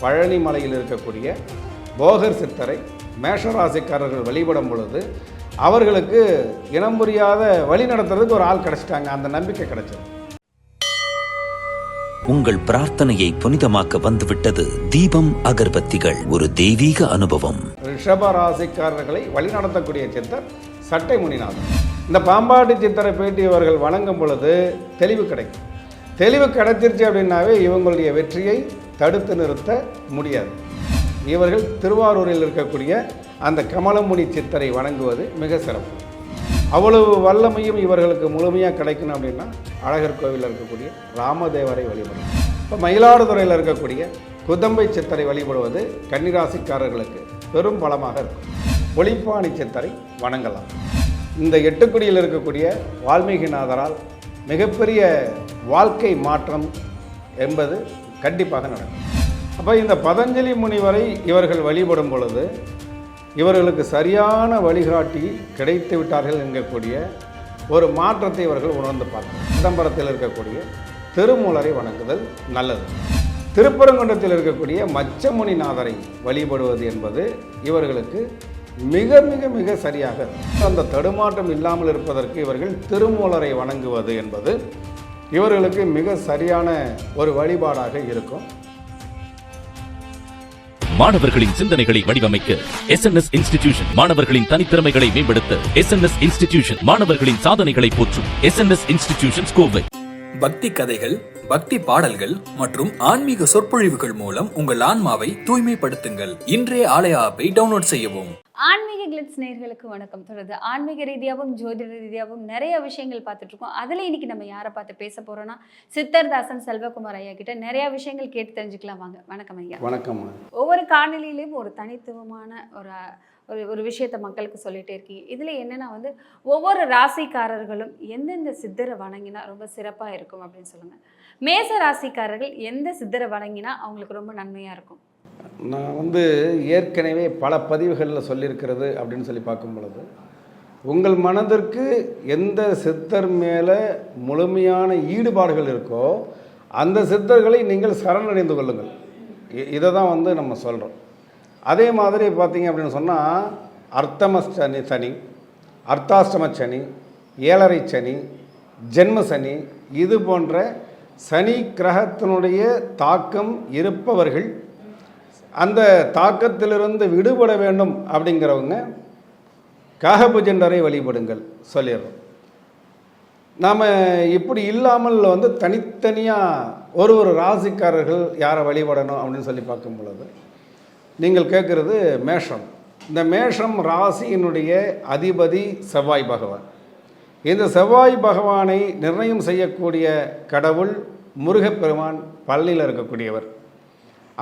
பழனி மலையில் இருக்கக்கூடிய போகர் சித்தரை மேஷராசிக்காரர்கள் வழிபடும் பொழுது அவர்களுக்கு இனம் புரியாத வழி நடத்துறதுக்கு ஒரு ஆள் கிடைச்சிட்டாங்க. அந்த நம்பிக்கை கிடைச்சது. உங்கள் பிரார்த்தனையை புனிதமாக்க வந்துவிட்டது தீபம் அகர்பத்திகள். ஒரு தெய்வீக அனுபவம். ரிஷப ராசிக்காரர்களை வழிநடத்தக்கூடிய சித்தர் சட்டை முனிநாதன். இந்த பாம்பாட்டி சித்தரை பேட்டி இவர்கள் வணங்கும் பொழுது தெளிவு கிடைக்கும். தெளிவு கிடைச்சிருச்சு அப்படின்னாவே இவங்களுடைய வெற்றியை தடுத்து நிறுத்த முடியாது. இவர்கள் திருவாரூரில் இருக்கக்கூடிய அந்த கமலமுனி சித்தரை வணங்குவது மிக சிறப்பு. அவ்வளவு வல்லமையும் இவர்களுக்கு முழுமையாக கிடைக்கணும் அப்படின்னா அழகர் கோவிலில் இருக்கக்கூடிய ராமதேவரை வழிபடும் இப்போ மயிலாடுதுறையில் இருக்கக்கூடிய குதம்பை சித்தரை வழிபடுவது கன்னிராசிக்காரர்களுக்கு பெரும் பலமாக இருக்கும். ஒளிப்பாணி சித்தரை வணங்கலாம். இந்த எட்டுக்குடியில் இருக்கக்கூடிய வால்மீகிநாதரால் மிகப்பெரிய வாழ்க்கை மாற்றம் என்பது கண்டிப்பாக நடக்கும். அப்போ இந்த பதஞ்சலி முனிவரை இவர்கள் வழிபடும் பொழுது இவர்களுக்கு சரியான வழிகாட்டி கிடைத்து விட்டார்கள் என்கக்கூடிய ஒரு மாற்றத்தை இவர்கள் உணர்ந்து பார்த்தார் சிதம்பரத்தில் இருக்கக்கூடிய திருமூலரை வணங்குதல் நல்லது. திருப்பரங்குன்றத்தில் இருக்கக்கூடிய மச்சமுனிநாதரை வழிபடுவது என்பது இவர்களுக்கு மிக மிக மிக சரியாக அந்த தடுமாற்றம் இல்லாமல் இருப்பதற்கு இவர்கள் திருமூலரை வணங்குவது என்பது இவர்களுக்கு மிக சரியான ஒரு வழிபாடாக இருக்கும். மாணவர்களின் சிந்தனைகளை வடிவமைக்க எஸ் என் எஸ் இன்ஸ்டிடியூஷன் மாணவர்களின் தனித்திறமைகளை மேம்படுத்த எஸ் என் எஸ் இன்ஸ்டிடியூஷன் மாணவர்களின் சாதனைகளை போற்றும் S N S institution Kovai பக்தி கதைகள் பக்தி பாடல்கள் மற்றும் ஆன்மீக சொற்பொழிவுகள் மூலம் உங்கள் ஆன்மாவை தூய்மைப்படுத்துங்கள். இன்றைய ஆலய ஆப்பை டவுன்லோட் செய்யவும். ஆன்மீக கிளிட்ஸ் நேயர்களுக்கு வணக்கம். தொடர்ந்து ஆன்மீக ரீதியாகவும் ஜோதிட ரீதியாகவும் நிறைய விஷயங்கள் பார்த்துட்டு இருக்கோம். அதில் இன்னைக்கு நம்ம யாரை பார்த்து பேச போறோம்னா சித்தர்தாசன் செல்வகுமார் ஐயா கிட்ட நிறைய விஷயங்கள் கேட்டு தெரிஞ்சுக்கலாம் வாங்க. வணக்கம் ஐயா. வணக்கம். ஒவ்வொரு காணொலியிலையும் ஒரு தனித்துவமான ஒரு ஒரு ஒரு விஷயத்தை மக்களுக்கு சொல்லிகிட்டே இருக்கீங்க. இதில் என்னென்னா வந்து ஒவ்வொரு ராசிக்காரர்களும் எந்தெந்த சித்தரை வணங்கினா ரொம்ப சிறப்பாக இருக்கும் அப்படின்னு சொல்லுங்கள் மேச ராசிக்காரர்கள் எந்த சித்தரை வணங்கினா அவங்களுக்கு ரொம்ப நன்மையாக இருக்கும்? நான் வந்து ஏற்கனவே பல பதிவுகளில் சொல்லியிருக்கிறது அப்படின்னு சொல்லி பார்க்கும் பொழுது உங்கள் மனதிற்கு எந்த சித்தர் மேலே முழுமையான ஈடுபாடுகள் இருக்கோ அந்த சித்தர்களை நீங்கள் சரணடைந்து கொள்ளுங்கள். இதை தான் வந்து நம்ம சொல்கிறோம் அதே மாதிரி பார்த்தீங்க அப்படின்னு சொன்னால் அர்த்தம சனி சனி அர்த்தாஷ்டம சனி ஏழரை சனி ஜென்ம சனி இது போன்ற சனி கிரகத்தினுடைய தாக்கம் இருப்பவர்கள் அந்த தாக்கத்திலிருந்து விடுபட வேண்டும் அப்படிங்கிறவங்க காகபுஜண்டரை வழிபடுங்கள் சொல்லிடுறோம். நாம் இப்படி இல்லாமல் வந்து தனித்தனியாக ஒரு ஒரு ராசிக்காரர்கள் யாரை வழிபடணும் அப்படின்னு சொல்லி பார்க்கும் பொழுது நீங்கள் கேட்குறது மேஷம். இந்த மேஷம் ராசியினுடைய அதிபதி செவ்வாய் பகவான். இந்த செவ்வாய் பகவானை நிர்ணயம் செய்யக்கூடிய கடவுள் முருகப்பெருமான் பள்ளியில் இருக்கக்கூடியவர்.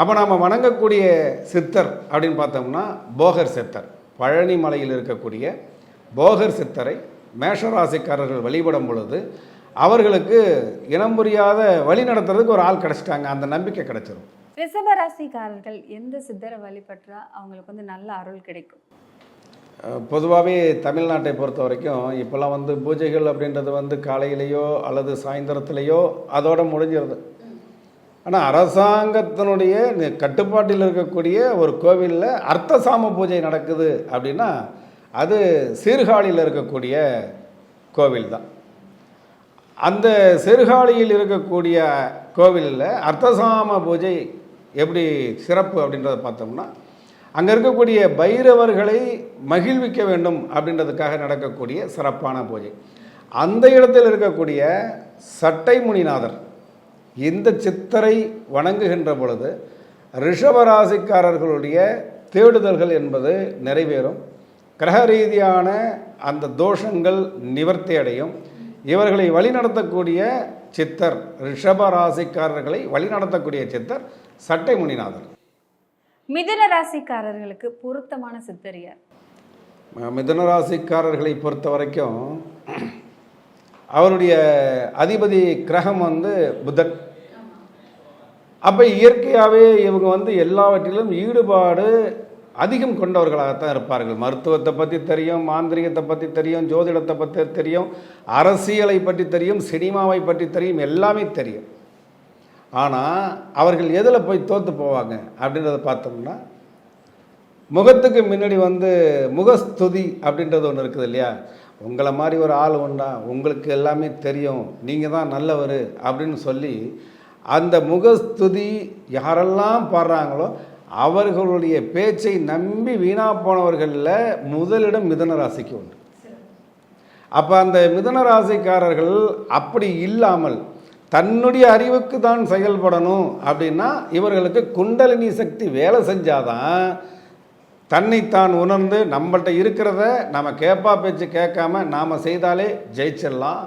அப்போ நாம் வணங்கக்கூடிய சித்தர் அப்படின்னு பார்த்தோம்னா போகர் சித்தர். பழனி மலையில் இருக்கக்கூடிய போகர் சித்தரை மேஷராசிக்காரர்கள் வழிபடும் பொழுது அவர்களுக்கு இனம் புரியாத வழி நடத்துறதுக்கு ஒரு ஆள் கிடச்சிட்டாங்க. அந்த நம்பிக்கை கிடச்சிரும். ரிஷபராசிக்காரர்கள் எந்த சித்தரை வழிபட்டா அவங்களுக்கு வந்து நல்ல அருள் கிடைக்கும்? பொதுவாகவே தமிழ்நாட்டை பொறுத்த வரைக்கும் இப்போல்லாம் வந்து பூஜைகள் அப்படின்றது வந்து காலையிலேயோ அல்லது சாயந்தரத்துலேயோ அதோட முடிஞ்சிருது. ஆனால் அரசாங்கத்தினுடைய கட்டுப்பாட்டில் இருக்கக்கூடிய ஒரு கோவிலில் அர்த்தசாம பூஜை நடக்குது அப்படின்னா அது சீர்காழியில் இருக்கக்கூடிய கோவில் தான். அந்த சீர்காழியில் இருக்கக்கூடிய கோவிலில் அர்த்தசாம பூஜை எப்படி சிறப்பு அப்படின்றத பார்த்தோம்னா அங்கே இருக்கக்கூடிய பைரவர்களை மகிழ்விக்க வேண்டும் அப்படின்றதுக்காக நடக்கக்கூடிய சிறப்பான பூஜை. அந்த இடத்தில் இருக்கக்கூடிய சட்டை முனிநாதர் இந்த சித்தரை வணங்குகின்ற பொழுது ரிஷபராசிக்காரர்களுடைய தேடுதல்கள் என்பது நிறைவேறும். கிரக ரீதியான அந்த தோஷங்கள் நிவர்த்தி அடையும். இவர்களை வழிநடத்தக்கூடிய சித்தர் ரிஷபராசிக்காரர்களை வழிநடத்தக்கூடிய சித்தர் சட்டை முனிநாதர் மிதுன ராசிக்காரர்களுக்கு பொருத்தமான சித்தர் யார் மிதுன ராசிக்காரர்களை பொறுத்த வரைக்கும் அவருடைய அதிபதி கிரகம் வந்து புதன். அப்போ இயற்கையாகவே இவங்க வந்து எல்லாவற்றிலும் ஈடுபாடு அதிகம் கொண்டவர்களாகத்தான் இருப்பார்கள். மருத்துவத்தை பற்றி தெரியும் மாந்திரிகத்தை பற்றி தெரியும் ஜோதிடத்தை பற்றி தெரியும் அரசியலை பற்றி தெரியும் சினிமாவை பற்றி தெரியும் எல்லாமே தெரியும். ஆனால் அவர்கள் எதில் போய் தோற்று போவாங்க அப்படின்றத பார்த்தோம்னா முகத்துக்கு முன்னாடி வந்து முகஸ்துதி அப்படின்றது ஒன்று இருக்குது இல்லையா? உங்களை மாதிரி ஒரு ஆள் உண்டா? உங்களுக்கு எல்லாமே தெரியும். நீங்கள் தான் நல்லவர் அப்படின்னு சொல்லி அந்த முகஸ்துதி யாரெல்லாம் பாடுறாங்களோ அவர்களுடைய பேச்சை நம்பி வீணா போனவர்களில் முதலிடம் மிதன ராசிக்கு உண்டு. அப்போ அந்த மிதன ராசிக்காரர்கள் அப்படி இல்லாமல் தன்னுடைய அறிவுக்கு தான் செயல்படணும் அப்படின்னா இவர்களுக்கு குண்டலினி சக்தி வேலை செஞ்சாதான் தன்னைத்தான் உணர்ந்து நம்மள்ட்ட இருக்கிறத நம்ம கேப்பா பேச்சு கேட்காம நாம் செய்தாலே ஜெயிச்சிடலாம்.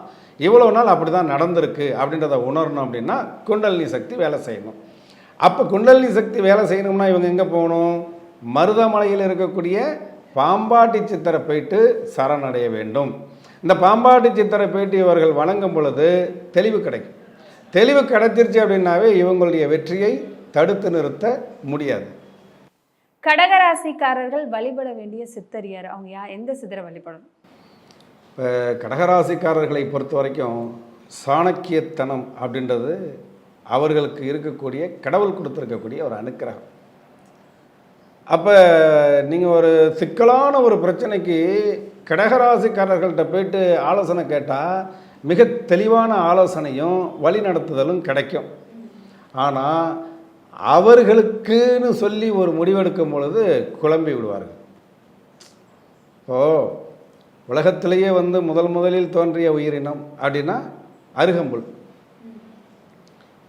இவ்வளோ நாள் அப்படி தான் நடந்திருக்கு அப்படின்றத உணரணும் அப்படின்னா குண்டலினி சக்தி வேலை செய்யணும். அப்போ குண்டலினி சக்தி வேலை செய்யணும்னா இவங்க எங்கே போகணும்? மருதமலையில் இருக்கக்கூடிய பாம்பாட்டி சித்தரை போயிட்டு சரணடைய வேண்டும். இந்த பாம்பாட்டி சித்தரை போயிட்டு இவர்கள் வணங்கும் பொழுது தெளிவு கிடைக்கும். தெளிவு கிடைச்சிருச்சு அப்படின்னாவே இவங்களுடைய வெற்றியை தடுத்து நிறுத்த முடியாது. கடகராசிக்காரர்கள் வழிபட வேண்டிய சித்தர் யார்? அவங்க யா எந்த சித்தரை வழிபடணும்? இப்போ கடகராசிக்காரர்களை பொறுத்த வரைக்கும் சாணக்கியத்தனம் அப்படின்றது அவர்களுக்கு இருக்கக்கூடிய கடவுள் கொடுத்துருக்கக்கூடிய ஒரு அனுக்கிரகம். அப்போ நீங்கள் ஒரு சிக்கலான ஒரு பிரச்சனைக்கு கடகராசிக்காரர்கள்ட்ட போயிட்டு ஆலோசனை கேட்டால் மிக தெளிவான ஆலோசனையும் வழிநடத்துதலும் கிடைக்கும். ஆனால் அவர்களுக்குன்னு சொல்லி ஒரு முடிவெடுக்கும் பொழுது குழம்பி விடுவார்கள். ஓ உலகத்திலேயே வந்து முதல் முதலில் தோன்றிய உயிரினம் அப்படின்னா அருகம்புல்.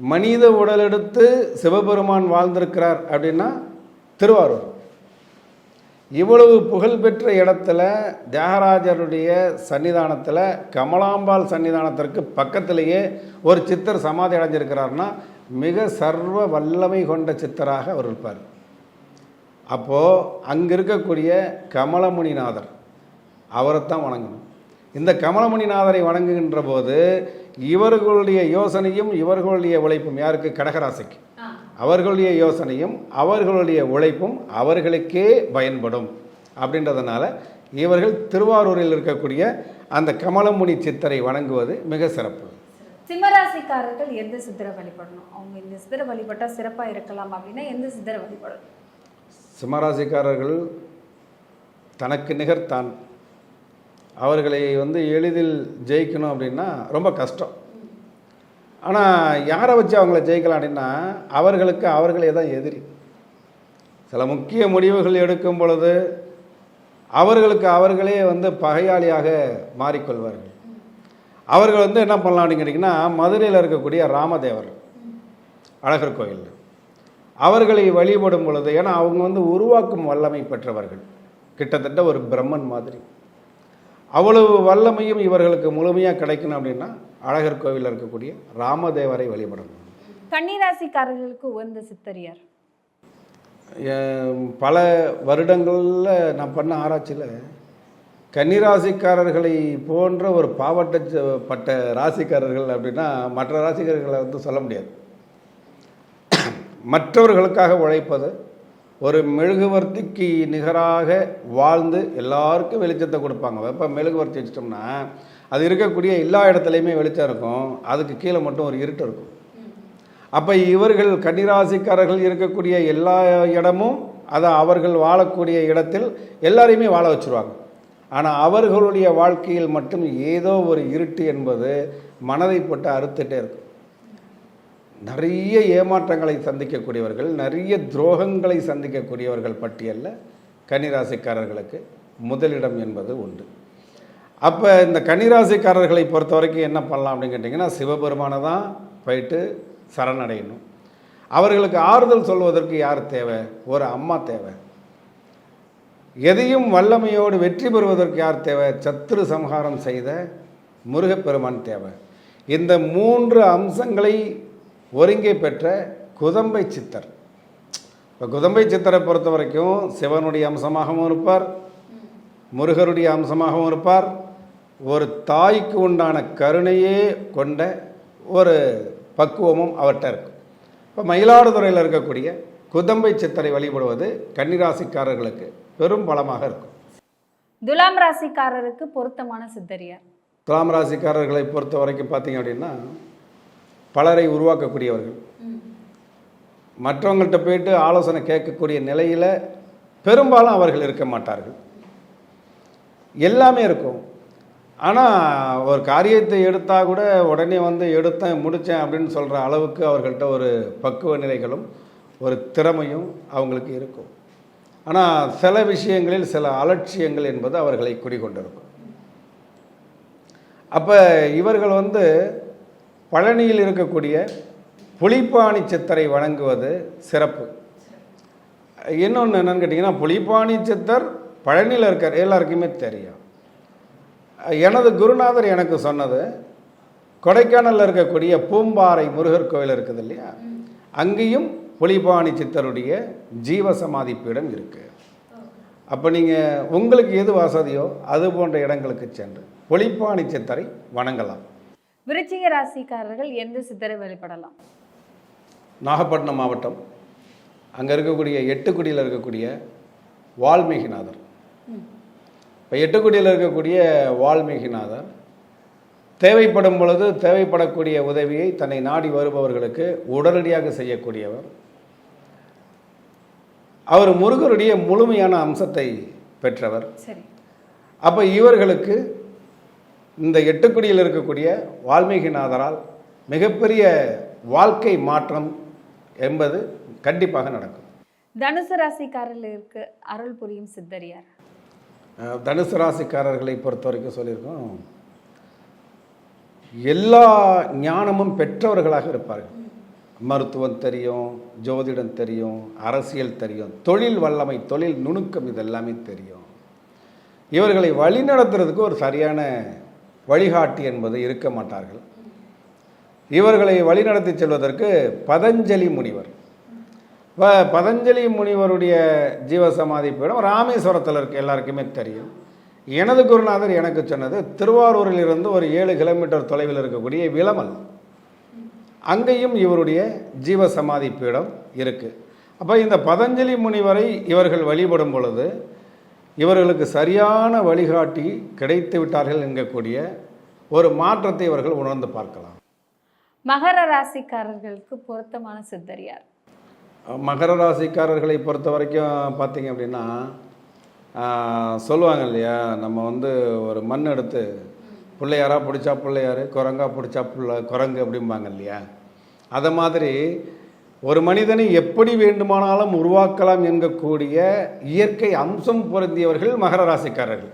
மனித உடல் எடுத்து சிவபெருமான் வாழ்ந்திருக்கிறார் அப்படின்னா திருவாரூர். இவ்வளவு புகழ்பெற்ற இடத்துல தியாகராஜருடைய சன்னிதானத்தில் கமலாம்பாள் சன்னிதானத்திற்கு பக்கத்திலேயே ஒரு சித்தர் சமாதி அடைஞ்சிருக்கிறார்னா மிக சர்வ வல்லமை கொண்ட சித்தராக அவர் இருப்பார். அப்போது அங்கே இருக்கக்கூடிய கமலமுனிநாதர் அவரைத்தான் வணங்கணும். இந்த கமலமுனிநாதரை வணங்குகின்ற போது இவர்களுடைய யோசனையும் இவர்களுடைய உழைப்பும் யாருக்கு? கடகராசிக்கு. அவர்களுடைய யோசனையும் அவர்களுடைய உழைப்பும் அவர்களுக்கே பயன்படும். அப்படின்றதுனால இவர்கள் திருவாரூரில் இருக்கக்கூடிய அந்த கமலமுனி சித்தரை வணங்குவது மிக சிறப்பு. சிம்மராசிக்காரர்கள் எந்த சித்தரை வழிபடணும்? அவங்க இந்த சித்தரை வழிபட்டால் சிறப்பாக இருக்கலாம் அப்படின்னா எந்த சித்தரை வழிபடணும்? சிம்மராசிக்காரர்கள் தனக்கு நிகர் தான் அவர்களை வந்து எளிதில் ஜெயிக்கணும் அப்படின்னா ரொம்ப கஷ்டம். ஆனால் யாரை வச்சு அவங்கள ஜெயிக்கலாம் அப்படின்னா அவர்களுக்கு அவர்களே தான் எதிரி. சில முக்கிய முடிவுகள் எடுக்கும் பொழுது அவர்களுக்கு அவர்களே வந்து பகையாளியாக மாறிக்கொள்வார்கள். அவர்கள் வந்து என்ன பண்ணலாம் அப்படின்னு கேட்டிங்கன்னா மதுரையில் இருக்கக்கூடிய ராமதேவர் அழகர் கோயில். அவர்களை வழிபடும் பொழுது ஏன்னா அவங்க வந்து உருவாக்கும் வல்லமை பெற்றவர்கள். கிட்டத்தட்ட ஒரு பிரம்மன் மாதிரி. அவ்வளவு வல்லமையும் இவர்களுக்கு முழுமையாக கிடைக்கணும் அப்படின்னா அழகர் கோவிலில் இருக்கக்கூடிய ராமதேவரை வழிபடணும். கன்னிராசிக்காரர்களுக்கு உகந்த சித்தர் யார் எம், பல வருடங்களில் நான் பண்ண ஆராய்ச்சியில் கன்னிராசிக்காரர்களை போன்ற ஒரு பாவட்ட பட்ட ராசிக்காரர்கள் அப்படின்னா மற்ற ராசிக்காரர்களை வந்து சொல்ல முடியாது. மற்றவர்களுக்காக உழைப்பது ஒரு மெழுகுவர்த்திக்கு நிகராக வாழ்ந்து எல்லாருக்கும் வெளிச்சத்தை கொடுப்பாங்க. இப்போ மெழுகுவர்த்தி வச்சிட்டோம்னா அது இருக்கக்கூடிய எல்லா இடத்துலையுமே வெளிச்சம் இருக்கும். அதுக்கு கீழே மட்டும் ஒரு இருட்டு இருக்கும். அப்போ இவர்கள் கன்னிராசிக்காரர்கள் இருக்கக்கூடிய எல்லா இடமும் அதை அவர்கள் வாழக்கூடிய இடத்தில் எல்லாரையுமே வாழ வச்சுருவாங்க. ஆனால் அவர்களுடைய வாழ்க்கையில் மட்டும் ஏதோ ஒரு இருட்டு என்பது மனதை போட்டு அறுத்துட்டே இருக்கும். நிறைய ஏமாற்றங்களை சந்திக்கக்கூடியவர்கள் நிறைய துரோகங்களை சந்திக்கக்கூடியவர்கள் பட்டியலில் கன்னிராசிக்காரர்களுக்கு முதலிடம் என்பது உண்டு. அப்போ இந்த கன்னிராசிக்காரர்களை பொறுத்த வரைக்கும் என்ன பண்ணலாம் அப்படின்னு கேட்டிங்கன்னா சிவபெருமானை தான் போயிட்டு சரணடையணும். அவர்களுக்கு ஆறுதல் சொல்வதற்கு யார் தேவை? ஒரு அம்மா தேவை. எதையும் வல்லமையோடு வெற்றி பெறுவதற்கு யார் தேவை? சத்துரு சம்ஹாரம் செய்த முருகப்பெருமான் தேவை. இந்த மூன்று அம்சங்களை ஒருங்கே பெற்ற குதம்பை சித்தர். இப்போ குதம்பை சித்தரை பொறுத்த வரைக்கும் சிவனுடைய அம்சமாகவும் இருப்பார் முருகருடைய அம்சமாகவும் இருப்பார். ஒரு தாய்க்கு உண்டான கருணையே கொண்ட ஒரு பக்குவமும் அவர்கிட்ட இருக்கும். இப்போ மயிலாடுதுறையில் இருக்கக்கூடிய குதம்பை சித்தரை வழிபடுவது கன்னிராசிக்காரர்களுக்கு பெரும் பலமாக இருக்கும். துலாம் ராசிக்காரருக்கு பொருத்தமான சித்தர் யார் துலாம் ராசிக்காரர்களை பொறுத்த வரைக்கும் பார்த்தீங்க அப்படின்னா பலரை உருவாக்கக்கூடியவர்கள். மற்றவங்கள்ட்ட போயிட்டு ஆலோசனை கேட்கக்கூடிய நிலையில் பெரும்பாலும் அவர்கள் இருக்க மாட்டார்கள். எல்லாமே இருக்கும். ஆனால் ஒரு காரியத்தை எடுத்தால் கூட உடனே வந்து எடுத்தேன் முடித்தேன் அப்படின்னு சொல்கிற அளவுக்கு அவர்கள்ட்ட ஒரு பக்குவ நிலைகளும் ஒரு திறமையும் அவங்களுக்கு இருக்கும். ஆனால் சில விஷயங்களில் சில அலட்சியங்கள் என்பது அவர்களை குடிகொண்டிருக்கும். அப்போ இவர்கள் வந்து பழனியில் இருக்கக்கூடிய புலிப்பாணி சித்தரை வணங்குவது சிறப்பு. இன்னொன்று என்னன்னு கேட்டிங்கன்னா புலிப்பாணி சித்தர் பழனியில் இருக்கார் எல்லாருக்குமே தெரியும். எனது குருநாதர் எனக்கு சொன்னது கொடைக்கானலில் இருக்கக்கூடிய பூம்பாறை முருகர் கோயில் இருக்குது இல்லையா? அங்கேயும் புலிபாணி சித்தருடைய ஜீவசமாதி பீடம் இருக்குது அப்போ நீங்கள் உங்களுக்கு எது வசதியோ அது போன்ற இடங்களுக்கு சென்று புலிப்பாணி சித்தரை வணங்கலாம். விருச்சிக ராசிக்காரர்கள் எந்த சித்தரை வழிபடலாம்? நாகப்பட்டினம் மாவட்டம். அங்கே இருக்கக்கூடிய எட்டுக்குடியில் இருக்கக்கூடிய வால்மீகிநாதர். இப்போ எட்டுக்குடியில் இருக்கக்கூடிய வால்மீகிநாதர் தேவைப்படும் பொழுது தேவைப்படக்கூடிய உதவியை தன்னை நாடி வருபவர்களுக்கு உடனடியாக செய்யக்கூடியவர். அவர் முருகருடைய முழுமையான அம்சத்தை பெற்றவர். அப்போ இவர்களுக்கு இந்த எட்டுக்குடியில் இருக்கக்கூடிய வால்மீகிநாதரால் மிகப்பெரிய வாழ்க்கை மாற்றம் என்பது கண்டிப்பாக நடக்கும். தனுசு ராசிக்காரர்களுக்கு அருள் புரியும் சித்தர் யார் அஹ் தனுசு ராசிக்காரர்களை பொறுத்த வரைக்கும் சொல்லியிருக்கோம். எல்லா ஞானமும் பெற்றவர்களாக இருப்பார்கள். மருத்துவம் தெரியும் ஜோதிடம் தெரியும் அரசியல் தெரியும் தொழில் வல்லமை தொழில் நுணுக்கம் இதெல்லாமே தெரியும். இவர்களை வழிநடத்துறதுக்கு ஒரு சரியான வழிகாட்டி என்பது இருக்க மாட்டார்கள். இவர்களை வழிநடத்தி செல்வதற்கு பதஞ்சலி முனிவர். இப்போ பதஞ்சலி முனிவருடைய ஜீவசமாதி பீடம் ராமேஸ்வரத்தில் இருக்க எல்லாருக்குமே தெரியும். எனது குருநாதர் எனக்கு சொன்னது திருவாரூரில் இருந்து ஒரு ஏழு கிலோமீட்டர் தொலைவில் இருக்கக்கூடிய விளமல் அங்கேயும் இவருடைய ஜீவசமாதி பீடம் இருக்குது அப்போ இந்த பதஞ்சலி முனிவரை இவர்கள் வழிபடும் பொழுது இவர்களுக்கு சரியான வழிகாட்டி கிடைத்து விட்டார்கள் என்கக்கூடிய ஒரு மாற்றத்தை இவர்கள் உணர்ந்து பார்க்கலாம். மகர ராசிக்காரர்களுக்கு பொருத்தமான சித்தர் யார் மகர ராசிக்காரர்களை பொறுத்த வரைக்கும் பார்த்தீங்க அப்படின்னா சொல்லுவாங்க இல்லையா நம்ம வந்து ஒரு மண் எடுத்து பிள்ளையாரா பிடிச்சா பிள்ளையாரு குரங்கா பிடிச்சா புள்ள குரங்கு அப்படிம்பாங்க இல்லையா? அதை மாதிரி ஒரு மனிதனை எப்படி வேண்டுமானாலும் உருவாக்கலாம் என்கக்கூடிய இயற்கை அம்சம் பொருந்தியவர்கள் மகர ராசிக்காரர்கள்.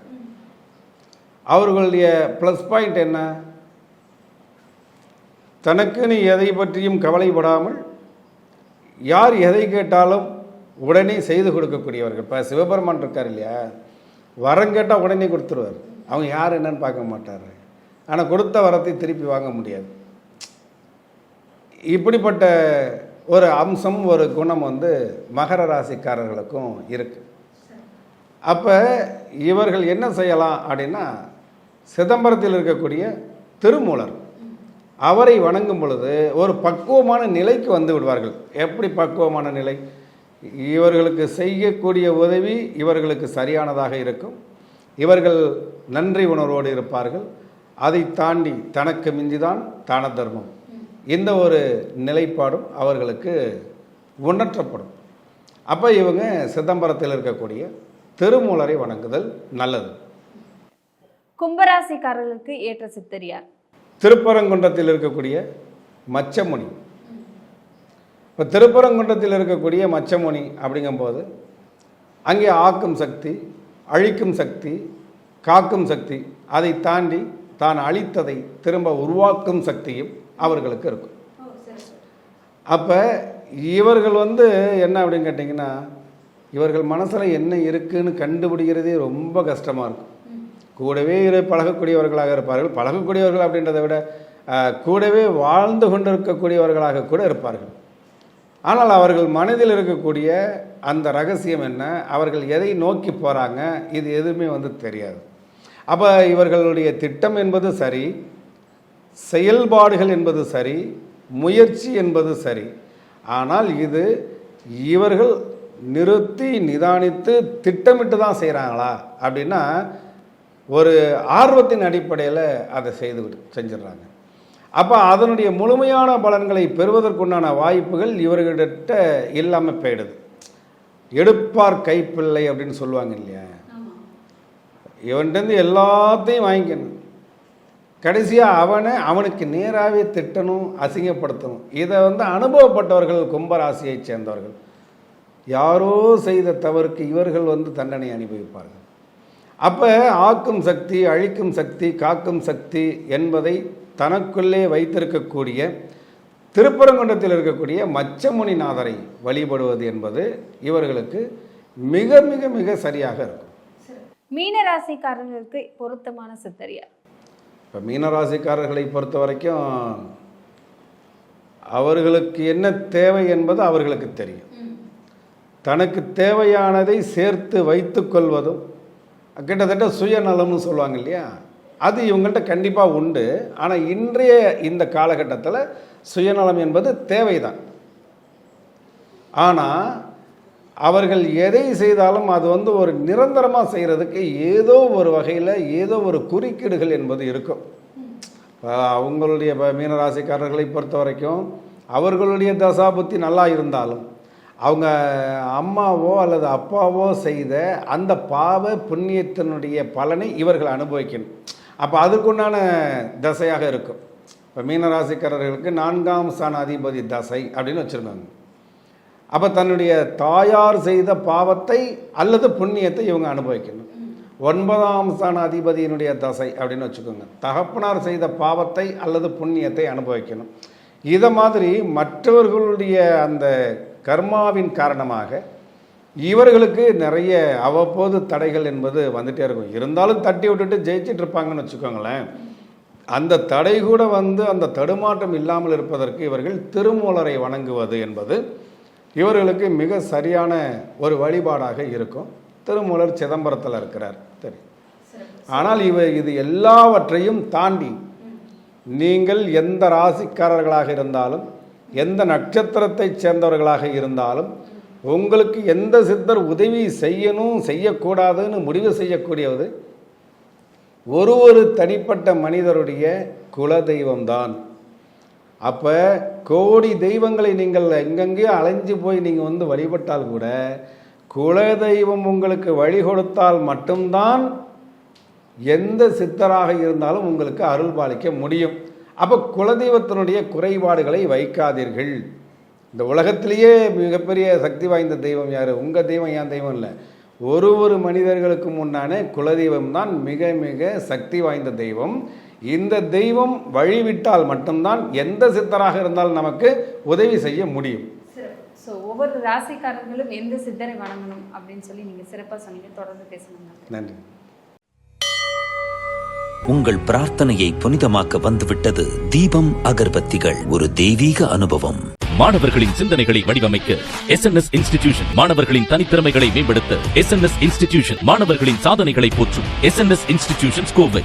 அவர்களுடைய ப்ளஸ் பாயிண்ட் என்ன? தனக்கு நீ எதை பற்றியும் கவலைப்படாமல் யார் எதை கேட்டாலும் உடனே செய்து கொடுக்கக்கூடியவர்கள். இப்போ சிவபெருமான் இருக்கார் இல்லையா? வரம் கேட்டால் உடனே கொடுத்துருவார். அவங்க யார் என்னன்னு பார்க்க மாட்டார். ஆனால் கொடுத்த வரத்தை திருப்பி வாங்க முடியாது. இப்படிப்பட்ட ஒரு அம்சம் ஒரு குணம் வந்து மகர ராசிக்காரர்களுக்கும் இருக்குது அப்போ இவர்கள் என்ன செய்யலாம் அப்படின்னா சிதம்பரத்தில் இருக்கக்கூடிய திருமூலர் அவரை வணங்கும் பொழுது ஒரு பக்குவமான நிலைக்கு வந்து விடுவார்கள். எப்படி பக்குவமான நிலை? இவர்களுக்கு செய்யக்கூடிய உதவி இவர்களுக்கு சரியானதாக இருக்கும். இவர்கள் நன்றி உணர்வோடு இருப்பார்கள். அதை தாண்டி தனக்கு மிஞ்சிதான் தான தர்மம். இந்த ஒரு நிலைப்பாடும் அவர்களுக்கு உணர்த்தப்படும். அப்போ இவங்க சிதம்பரத்தில் இருக்கக்கூடிய திருமூலரை வணங்குதல் நல்லது. கும்பராசிக்காரர்களுக்கு ஏற்ற சித்தர் யார் திருப்பரங்குன்றத்தில் இருக்கக்கூடிய மச்சமுனி. இப்போ திருப்பரங்குன்றத்தில் இருக்கக்கூடிய மச்சமுனி அப்படிங்கும்போது அங்கே ஆக்கும் சக்தி அழிக்கும் சக்தி காக்கும் சக்தி அதை தாண்டி தான் அழித்ததை திரும்ப உருவாக்கும் சக்தியும் அவர்களுக்கு இருக்கும். அப்போ இவர்கள் வந்து என்ன அப்படின்னு கேட்டிங்கன்னா இவர்கள் மனசில் என்ன இருக்குன்னு கண்டுபிடிக்கிறதே ரொம்ப கஷ்டமாக இருக்கும். கூடவே இரு பழகக்கூடியவர்களாக இருப்பார்கள். பழகக்கூடியவர்கள் அப்படின்றத விட கூடவே வாழ்ந்து கொண்டிருக்கக்கூடியவர்களாக கூட இருப்பார்கள். ஆனால் அவர்கள் மனதில் இருக்கக்கூடிய அந்த ரகசியம் என்ன? அவர்கள் எதை நோக்கி போகிறாங்க இது எதுவுமே வந்து தெரியாது. அப்போ இவர்களுடைய திட்டம் என்பது சரி. செயல்பாடுகள் என்பது சரி முயற்சி என்பது சரி. ஆனால் இது இவர்கள் நிறுத்தி நிதானித்து திட்டமிட்டு தான் செய்கிறாங்களா அப்படின்னா ஒரு ஆர்வத்தின் அடிப்படையில் அதை செய்து செஞ்சிடுறாங்க. அப்போ அதனுடைய முழுமையான பலன்களை பெறுவதற்குண்டான வாய்ப்புகள் இவர்கிட்ட இல்லாமல் போயிடுது. எடுப்பார் கைப்பிள்ளை அப்படின்னு சொல்லுவாங்க இல்லையா? இவன்கிட்ட எல்லாத்தையும் வாங்கிக்கணும். கடைசியாக அவனை அவனுக்கு நேராகவே திட்டணும் அசிங்கப்படுத்தணும். இதை வந்து அனுபவப்பட்டவர்கள் கும்பராசியைச் சேர்ந்தவர்கள். யாரோ செய்த தவறுக்கு இவர்கள் வந்து தண்டனை அனுபவிப்பார்கள். அப்போ ஆக்கும் சக்தி அழிக்கும் சக்தி காக்கும் சக்தி என்பதை தனக்குள்ளே வைத்திருக்கக்கூடிய திருப்பரங்குன்றத்தில் இருக்கக்கூடிய மச்சமுனிநாதரை வழிபடுவது என்பது இவர்களுக்கு மிக மிக மிக சரியாக இருக்கும். மீனராசிக்காரர்களுக்கு பொருத்தமான சித்தரியார் இப்போ மீனராசிக்காரர்களை பொறுத்த வரைக்கும் அவர்களுக்கு என்ன தேவை என்பது அவர்களுக்கு தெரியும். தனக்கு தேவையானதை சேர்த்து வைத்துக்கொள்வதும் கிட்டத்தட்ட சுயநலம்னு சொல்லுவாங்க இல்லையா? அது இவங்கள்ட்ட கண்டிப்பாக உண்டு. ஆனால் இன்றைய இந்த காலகட்டத்தில் சுயநலம் என்பது தேவைதான். ஆனால் அவர்கள் எதை செய்தாலும் அது வந்து ஒரு நிரந்தரமாக செய்கிறதுக்கு ஏதோ ஒரு வகையில் ஏதோ ஒரு குறுக்கீடுகள் என்பது இருக்கும். அவங்களுடைய மீனராசிக்காரர்களை பொறுத்த வரைக்கும் அவர்களுடைய தசாபுத்தி நல்லா இருந்தாலும் அவங்க அம்மாவோ அல்லது அப்பாவோ செய்த அந்த பாவ புண்ணியத்தினுடைய பலனை இவர்கள் அனுபவிக்கணும். அப்போ அதுக்குண்டான தசையாக இருக்கும். இப்போ மீனராசிக்காரர்களுக்கு நான்காம் ஸ்தான அதிபதி தசை அப்படின்னு வச்சுருக்காங்க அப்போ தன்னுடைய தாயார் செய்த பாவத்தை அல்லது புண்ணியத்தை இவங்க அனுபவிக்கணும். ஒன்பதாம் ஸ்தான அதிபதியினுடைய தசை அப்படின்னு வச்சுக்கோங்க. தகப்பனார் செய்த பாவத்தை அல்லது புண்ணியத்தை அனுபவிக்கணும். இதை மாதிரி மற்றவர்களுடைய அந்த கர்மாவின் காரணமாக இவர்களுக்கு நிறைய அவ்வப்போது தடைகள் என்பது வந்துட்டே இருக்கும். இருந்தாலும் தட்டி விட்டுட்டு ஜெயிச்சிட்டு இருப்பாங்கன்னு வச்சுக்கோங்களேன். அந்த தடை கூட வந்து அந்த தடுமாற்றம் இல்லாமல் இருப்பதற்கு இவர்கள் திருமூலரை வணங்குவது என்பது இவர்களுக்கு மிக சரியான ஒரு வழிபாடாக இருக்கும். திருமூலர் சிதம்பரத்தில் இருக்கிறார். சரி. ஆனால் இவர் இது எல்லாவற்றையும் தாண்டி நீங்கள் எந்த ராசிக்காரர்களாக இருந்தாலும் எந்த நட்சத்திரத்தைச் சேர்ந்தவர்களாக இருந்தாலும் உங்களுக்கு எந்த சித்தர் உதவி செய்யணும் செய்யக்கூடாதுன்னு முடிவு செய்யக்கூடியது ஒரு ஒரு தனிப்பட்ட மனிதருடைய குலதெய்வம்தான். அப்போ கோடி தெய்வங்களை நீங்கள் எங்கெங்கேயோ அலைஞ்சு போய் நீங்கள் வந்து வழிபட்டால் கூட குலதெய்வம் உங்களுக்கு வழி கொடுத்தால் மட்டும்தான் எந்த சித்தராக இருந்தாலும் உங்களுக்கு அருள் பாலிக்க முடியும். அப்போ குலதெய்வத்தினுடைய குறைபாடுகளை வைக்காதீர்கள். இந்த உலகத்திலேயே மிகப்பெரிய சக்தி வாய்ந்த தெய்வம் யார்? உங்கள் தெய்வம் ஏன் தெய்வம் இல்லை. ஒரு ஒரு மனிதர்களுக்கு முன்னான குலதெய்வம் தான் மிக மிக சக்தி வாய்ந்த தெய்வம். இந்த தெய்வம் வழிவிட்டால் மட்டும்தான் எந்த சித்தராக இருந்தாலும் நமக்கு உதவி செய்ய முடியும். ஸோ ஒவ்வொரு ராசிக்காரர்களும் எந்த சித்தரை வணங்கணும் அப்படின்னு சொல்லி நீங்கள் சிறப்பாக சொன்னீங்க. தொடர்ந்து பேசணும் நன்றி. உங்கள் பிரார்த்தனையை புனிதமாக்க வந்துவிட்டது தீபம் அகர்பத்திகள். ஒரு தெய்வீக அனுபவம். மாணவர்களின் சிந்தனைகளை வடிவமைக்க எஸ் இன்ஸ்டிடியூஷன் மாணவர்களின் தனித்திறமைகளை மேம்படுத்த எஸ் இன்ஸ்டிடியூஷன் மாணவர்களின் சாதனைகளை போற்றும் எஸ் இன்ஸ்டிடியூஷன் கோவை